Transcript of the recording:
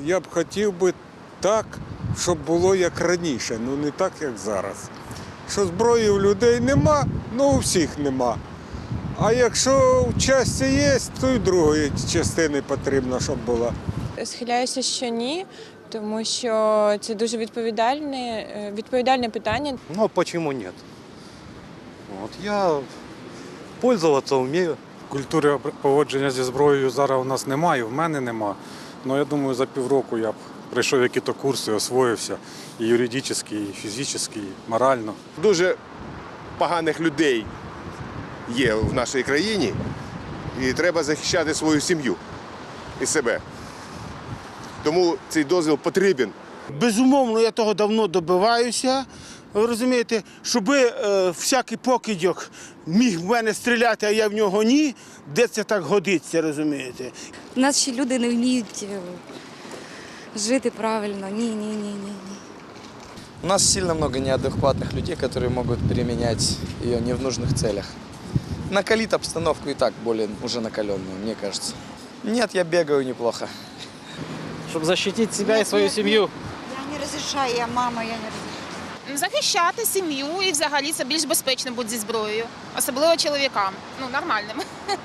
Я б хотів би так, щоб було як раніше, ну не так, як зараз. Що зброї у людей нема, ну у всіх нема. А якщо в часті є, то й другої частини потрібно, щоб була. Схиляюся, що ні, тому що це дуже відповідальне, е, відповідальне питання. Ну, а почему нет? Вот, я пользоваться умею. Культури поводження зі зброєю зараз у нас немає, в мене нема. Ну я думаю, за півроку я б пройшов якісь курси, освоївся і юридично, і фізично, і морально. Дуже поганих людей є в нашій країні, і треба захищати свою сім'ю і себе. Тому цей дозвіл потрібен. Безумовно, я того давно добиваюся. Ви розумієте, щоб е, всякий покидьок міг в мене стріляти, а я в нього ні, де це так годиться, розумієте? Наші люди не вміють е, жити правильно. Ні, ні, ні, ні, ні. У нас сильно много неадекватных людей, которые могут применять ее не в нужных целях. Накалит обстановку и так более уже накаленную, мне кажется. Нет, я бегаю неплохо. Щоб захистити себе і свою сім'ю. Я не розрішаю, я мама, я не розрішаю. Захищати сім'ю і взагалі це більш безпечно бути зі зброєю, особливо чоловікам. Ну, нормальним.